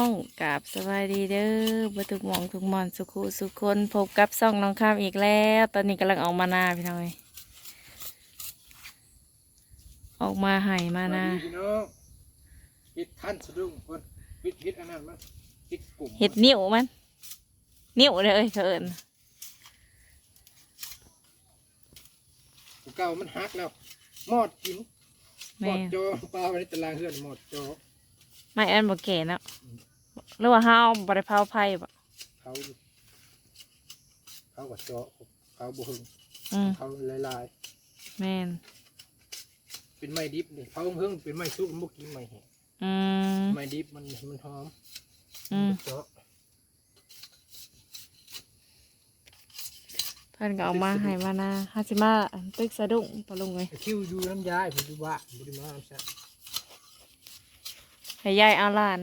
น้องกราบสวัสดีเด้อบ่ทุกหมองทุกหมอนสุขุสุขคนพบกับซ่องน้องข้ามอีกแล้ว ตอนนี้กำลังออกมานาพี่น้องเอ้ยออกมาไห่มานาสวัสดีพี่น้องปิดขั้นสะดุ้งคนปิดปิดอันนั้นมันปิดกลุ่มเห็ดนิ้วมัน นิ้วเลยเอ้ยเขาเอิญกูเก่ามันหักแล้วหมอดกินหมแม่อดจอปลาไว้ในตารางเฮือนหมอดจอไม่อันบ่แก่เนาะ หรือว่าห้าวบ่ได้เผาไผ่บ่เขาอยู่เขากับจอเขาบุหึงอืมเขาลายแม่นๆเป็นไม้ดิบนี่เขาเพิ่งเป็นไม้ซุปมันบุกินไม้แห้งอืมไม้ดิบมันมันหอมอืมเจาะเพิ่นก็เออกมาไห่มานาฮาสิมาตึกสะดุ้งปะลุงเอ้ยไอ้คิวอยู่น้ำยายผมอยู่บ้านบริมาน้ำแซ่บให้ยายเอาหลาน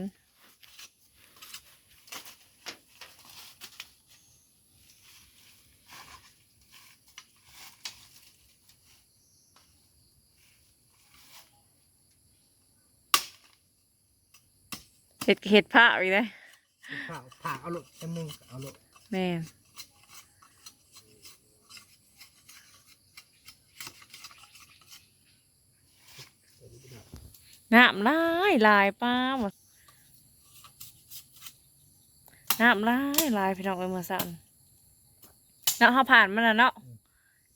เห็ดเห็ดผ้าอีกเลยผ่าผ่าเอาลูกจำหนึ่งเอาลูกแม่นน้ำลายลายป้าหมดน้ำลายลายพี่น้องเอ้ยเมื่อสันเนาะเขาผ่านมาแล้วเนาะ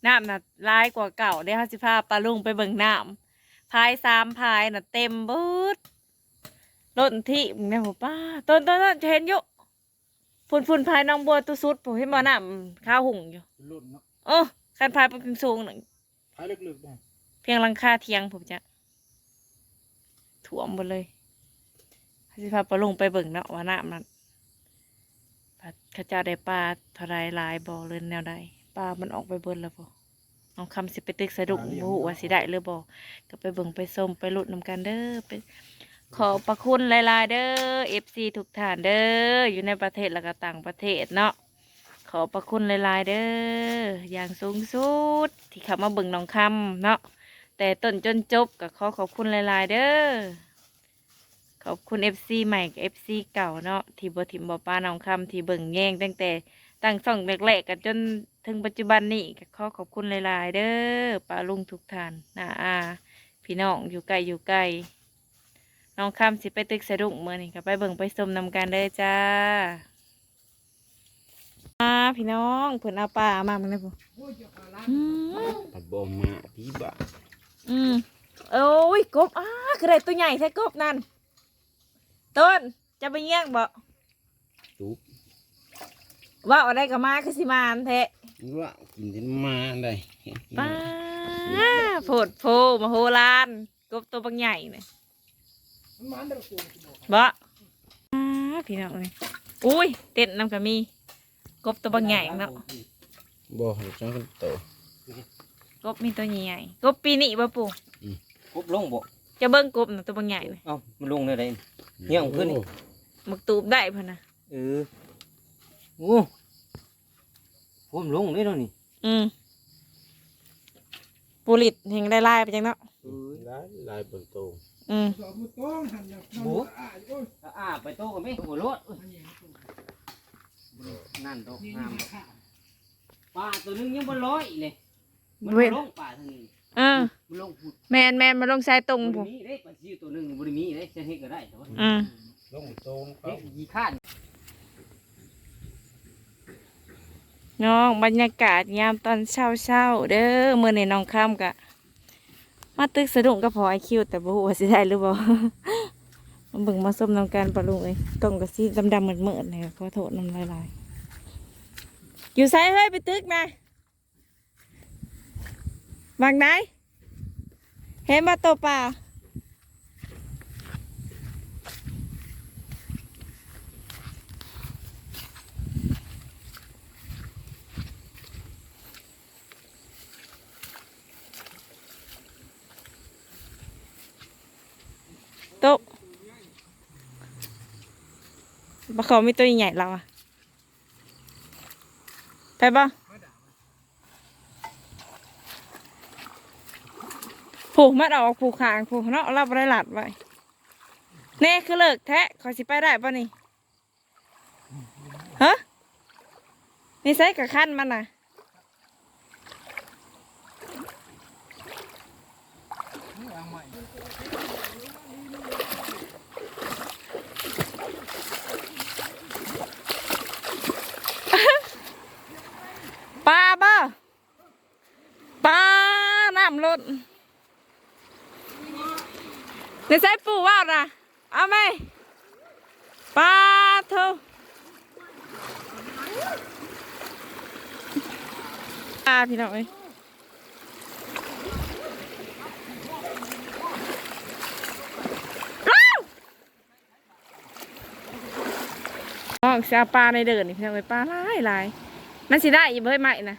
น้ำน่ะลายกว่าเก่าเดี๋ยวเขาสิพาปลาลุงไปเบิ่งน้ำพายสามพายน่ะเต็มเบิด รถที่มึงเนี่ยผมป้าต้นต้นต้นจะเห็นอยู่ฝุ่นฝุ่นภายน้องบัวตุสุดผมเห็นบ่น้ำข้าวหุ่งอยู่เป็นรุ่นเนาะเออคันพายไปเป็นสูงหนึ่งพายลึกๆนะเพียงหลังคาเทียงผมจะถ่วมหมดเลยเขาสิพาปลาลงไปเบิ่งเนาะว่าน้ำนั้นพัดเข้าเจ้าได้ปลาเทลายลายบ่อเลยแนวใดปลามันออกไปเบิ่แล้วบ่น้องคำสิไปตึกสะดุ้งบ่ฮู้ว่าสิได้หรือบ่ก็ไปเบิ่งไปส้มไปลุดนำกันเด้อไป ขอประคุณหลายๆเด้อ FC ทุกท่านเด้ออยู่ในประเทศแล้วก็ต่างประเทศเนาะขอประคุณหลายๆเด้ออย่างสูงสุดที่เข้ามาเบิ่งน้องคำเนาะแต่ต้นจนจบก็ขอขอบคุณหลายๆเด้อขอบคุณ FC ใหม่กับ FC เก่าเนาะที่บ่ถิ่มบ่ป้าน้องคำที่เบิ่งแย่งตั้งแต่ตั้งส่องแรกๆกันจนถึงปัจจุบันนี้ก็ขอขอบคุณหลายๆเด้อป้าลุงทุกท่านน้าอาพี่น้องอยู่ไกลอยู่ไกล น้องคำสิไปตึกสะดุ้งเมื่อนี่ก็ไปเบิ่งไปชมนำกันเด้อจ้าอ่าพี่น้องเพิ่นเอาปลามามันเลยพ่อืมปัดบอมมาพี่บ่าอืมโอ้ยกบอ้าคือได้ตัวใหญ่แท้กบนั่นต้นจะไปเยี่ยงบ่ตุ๊บว่าเอาได้กับมาคือสิมานแท้ว่ากินจนมาได้ป้าโพดโพมาโหลาน กบตัวบางใหญ่เนี่ย บอกบ่อ่าพี่น้องเลยอุ้ย เต้นน้ำก็มี กบตัวบางใหญ่เนาะบ่เดี๋ยวจังกันโตกบมีตัวใหญ่ๆกบปีนี้บ่ปู่กบลงบ่จะเบิ่งกบน่ะตัวบางใหญ่เลยเอ้ามันลงได้ไดเหี้ยของขึ้นนี่หมึกตูบได้พ่นนะเออโอ้ผมลงได้แล้วนี่อืมปูริดเห็นได้ลายไปจังเนาะเออลายลายบนโต อืม สอบมือต้องหันแบบนอนโอ้อะโอ้ยถ้าอ้าไปโตกันไหมหัวรถเอ้ยนั่นดอกงามดอกปลาตัวนึงยังบ่ร้อยเลยมันบ่ลงปลาทางนี้เออมันลงพุดแมนแมนมาลงชายตรงบ่ผมได้มีเด้ปลาซิวตัวนึงบ่ได้มีเด้จะเฮ็ดก็ได้แต่ว่าอืมลงโตงเขาเฮ็ดยีคร้านน้องบรรยากาศยามตอนเช้าเช้าๆเด้อเมื่อในน้องข้ามกะ มาตึกสะดุ้งก็พอไอคิวแต่บ่ฮู้ว่าสิได้หรือบ่มาเบิ่งมาส้มน้ำกันปลาลุงเอ้ยต้องกระซีดำๆเหมือนๆเลยขอโทษน้ำลายๆอยู่ไสเฮ้ยไปตึกนะบางไหนเห็นมาตัวปล่า โต๊ะ บะเขาไม่ตัวใหญ่เราอะไปบ่ผูกมัดเอาอกผูกขางผูกเนาะเราบ่ได้หลัดไว้แน่คือเลิกแทะขอสิไปได้ป่ะนี่ฮะนี่ใส่กับขั้นมันน่ะ ปลาบ่ปลาน้ำลด ในใส่ปูว่าวนะเอาไหมปลาเถอะปลาพี่น้องเอ้ยอ้าวน้องเสียปลาในเดินนี่พี่น้องเอ้ยปลาหลายหลายมันสิได้อีเบ้ยไหม่นะ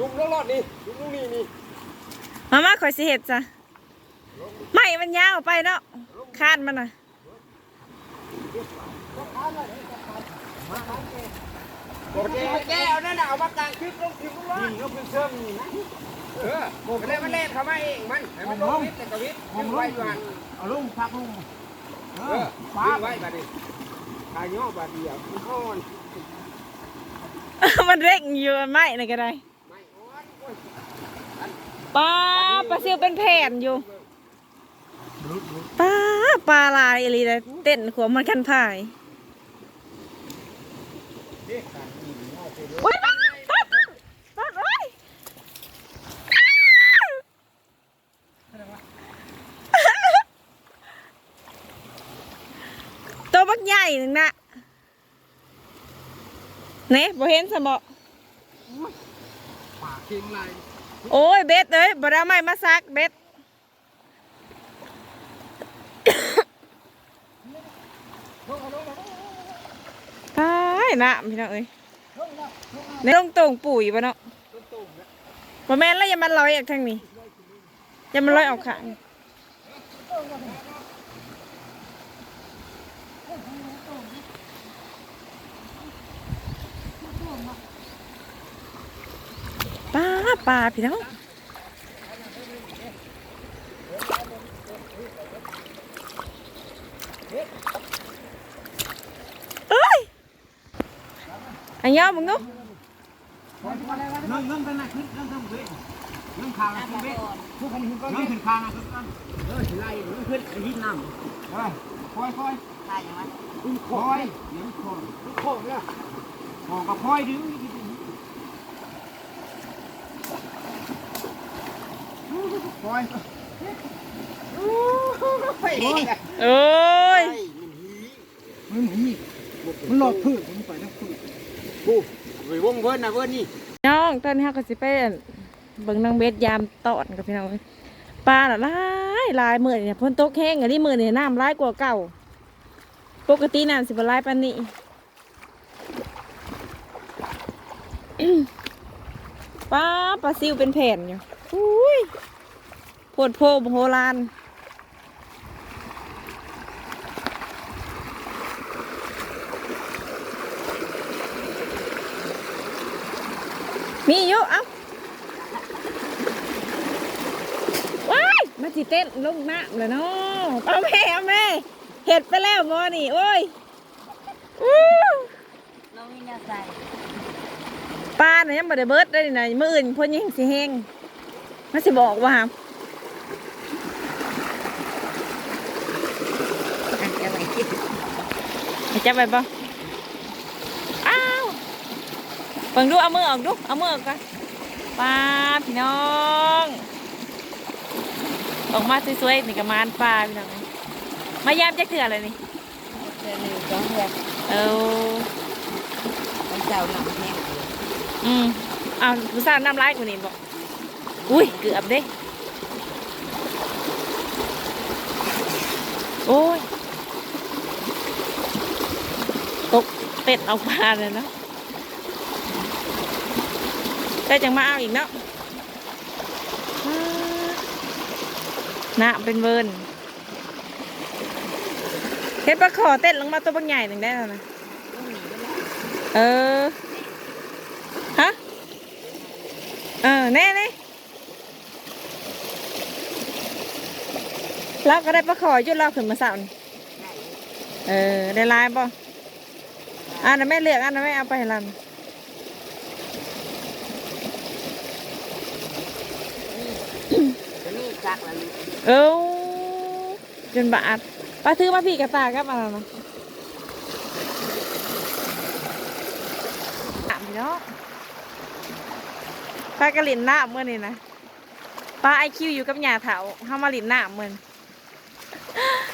ลุง รอดนี่ลุงลุงนี่นี่มามาคอยสิเห็ดจ้ะไหมมันยาวไปเนาะคาดมันน่ะโอเคแกเอานั่นน่ะเอามากลางคลิปลงคลิปลงนี่ก็เป็นเชิงนี่นะเออมันเล่นมันเล่นเข้ามาเองมันให้มันลงวิทย์แต่กวิทย์ยังไว้อยู่หันเอาลุงพักลุงเออฟ้าไว้บัดนี้ทายย่อบาดเดียวมันอ่อนมันเร่งอยู่ไหมนะก็ได้ไม่อ่อนโอ้ย ปลาปลาซิวเป็นแผ่นอยู่ปลาปลาลายอะไรเลยเต้นขวมมันคันพายเด็กกันนี่ง่ายเลยโอ้ยปลาปลาปลาโอ้ยตัวบักใหญ่หนึ่งนะเนี่ยบ่เห็นสมบปากเค็งลาย โอ้ยเบ็ดเอ้ยบ่ได้เอาไม้มาซักเบ็ดตายนะพี่น้องเอ้ยในลงตรงปุ๋ยปะเนาะบ่แม่นแล้วอย่ามันลอยออกทางนี้อย่ามันลอยออกข้าง ปลาปลาพี่น้องเอ้ยอันยาวมึงดูนั่งนั่งกันนะขึ้นนั่งขึ้นเวทนั่งขางนะขึ้นเวทพวกคนขึ้นก้อนนั่งขึ้นขางนะขึ้นก้นเออสิไล่นั่งขึ้นไปยินน้ำเออคอยคอยตายยังไงอุ้มคอยเลี้ยงคอยโค้งเนี่ยคอกับคอยดึงคอยโอ้ ยโอ้ย มันหีมันหลอดพืชมันไปทั้งพืชบูไปวงเวิร์นนะเวิร์นนี่น้องตอนนี้เขาก็สิไปอั่นเบิ่งนางเบ็ดยามตอนกับพี่น้องเอ้ยปลาน่ะหลายหลายมื้อนี่พ้นตกแห้งอันนี้มื้อนี่น้ำหลายกว่าเก่า ปกติน้ำสิบ่หลายปานนี้ปลาปลาซิวเป็นแผ่นอยู่อุ้ยโพดโพบโหรานมีอยู่เอ้าว้ายมาจิเต้นลงน้ำเลยเนาะเอาแม่เอาแม่เห็ดไปแล้วงอนี่โอ้ยอู้น้องมีแนวใส่ปลาเนี่ยยังบ่ได้เบิดได้นี่นะมื้ออื่นเพิ่นยังสิแห้งมันสิบอกว่าหามอะจะไปกินให้ จับไปบ่อ้าวเบิ่งดูเอามือออกดูเอามือออกก่อนปลาพี่น้องออกมาสวยๆนี่ก็มานปลาพี่น้องมายามจักเถื่ออะไรนี่เดือนหนึ่งสองเดือนเออวันเสาร์หนังแห้งอืมเอาผู้สาวน้ำลายกว่านี้บอกอุ้ยเกือบเด้โอ้ย เต็ดเอาปลาเลยนะได้จังมาเอาอีกเนาะนะเป็นเวิร์นเฮ็ดปลาขอเต้นลงมาตัวบางใหญ่หนึ่งได้แล้วนะเออฮะเออแน่แน่เราก็ได้ปลาขอยุดเราขึ้นมาสาวเออ ได้ลายป่ะ อันนั้นแม่เลือกอันนั้นแม่เอาไปให้เราตัวนี้จักละลูกเอ้าจนบาดป้าถือมาพี่กระตายครับอะไรนะถามพี่เนาะป้ากระลินหน้าเมื่อนี่นะป้าไอคิวอยู่กับหยาเถาเข้ามาลินหน้าเมื่อน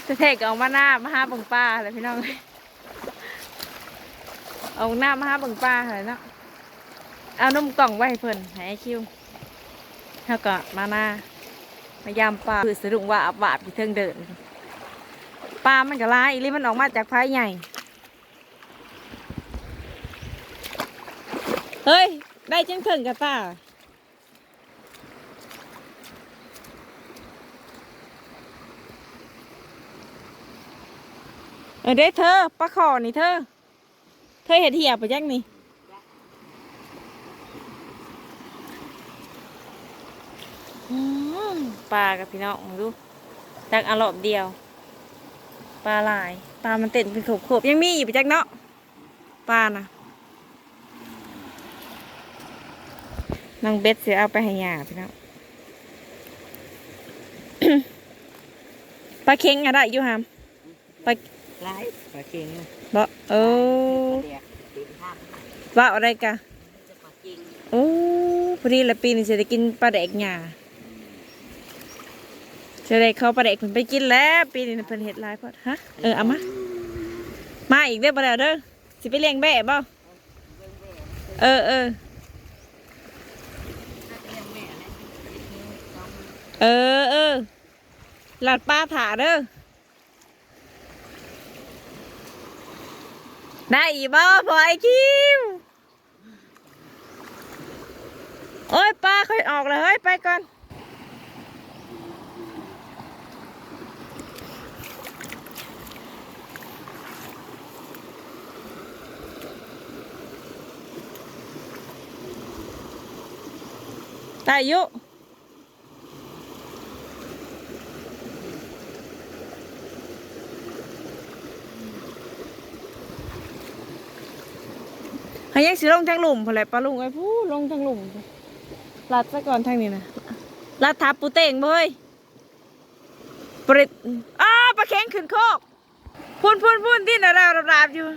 จะเทกเอามาหน้ามาหาเบังป้าเลยพี่น้อง เอาหน้ามาหาเบังป้าเลยเนาะเอานมกล่องไว้ให้เพิ่นให้ไอคิวแล้วก็มาหน้ามายามปลาคือสะดุ้งว่าอับบาบอยู่เทิงเดินปลามันก็ร้ายอีลีมันออกมาจากไฟใหญ่ เฮ้ย ได้จังเถิงกับตาเออเด้เธอปลาขอนี่เธอ เธอเห็ดเหี่ยไปจังนี่อืมปลากับพี่น้องมาดูตักอารอบเดียว ปลาลาย ปลามันเต้นเป็นขบๆยังมีอยู่ไปจักเนาะปลานะน้องเบสเสียเอาไปให้ยาพี่น้องปลาเค็งอะได้อยู่ฮามปลาหลายปลาเค็งบ่เออ ว่าอะไรกะจะปลาเค็งโอ้พอดีละปีนี้จะได้กินปลาแดกหยาจะได้เข้าปลาแดกเพิ่นไปกินแล้ว ปีนี้เพิ่นเฮ็ดลายพอดฮะเออเอามามาอีกเด้อบ่แล้วเด้อสิไปเลี้ยงแบะบ่เออเออเออเออหลัดปลาถาเด้อ ได้อีบ่พอไอคิวโอ้ยปลาค่อยออกเลยเฮ้ยไปก่อนได้ยุ ยังสิลงทางหลุมพอแหละปลาลุงไอ้ผู้ลงทางหลุมลัดซะก่อนทางนี้นะลัดทับปูเต่งบ่เฮ้ยปริดอ้าปลาแข็งขึ้นโคกพุ่นพุ่นพุ่นที่น่ะเราราบๆอยู่